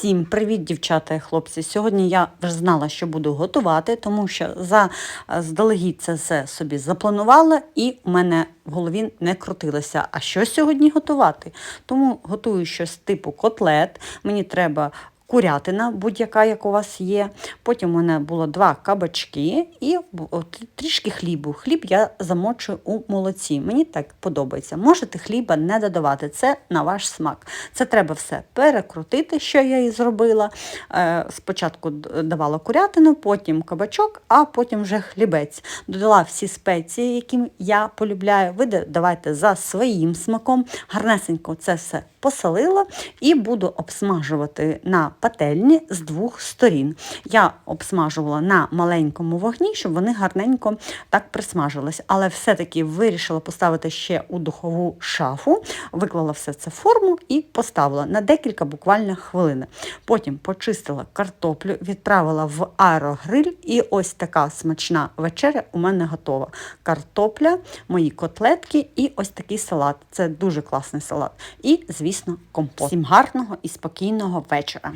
Всім привіт, дівчата і хлопці. Сьогодні я вже знала, що буду готувати, тому що заздалегідь це все собі запланувала, і в мене в голові не крутилося. А що сьогодні готувати? Тому готую щось типу котлет. Мені треба. Курятина, будь-яка, як у вас є. Потім у мене було два кабачки і трішки хлібу. Хліб я замочую у молоці. Мені так подобається. Можете хліба не додавати, це на ваш смак. Це треба все перекрутити, що я і зробила. Е, Спочатку давала курятину, потім кабачок, а потім вже хлібець. Додала всі спеції, які я полюбляю. Ви давайте за своїм смаком. Гарнесенько це все посолила і буду обсмажувати на пательні з двох сторін. Я обсмажувала на маленькому вогні, щоб вони гарненько так присмажились. Але все-таки вирішила поставити ще у духову шафу, виклала все це в форму і поставила на декілька буквально хвилин. Потім почистила картоплю, відправила в аерогриль, і ось така смачна вечеря у мене готова. Картопля, мої котлетки і ось такий салат. Це дуже класний салат. І, звісно, компот. Всім гарного і спокійного вечора.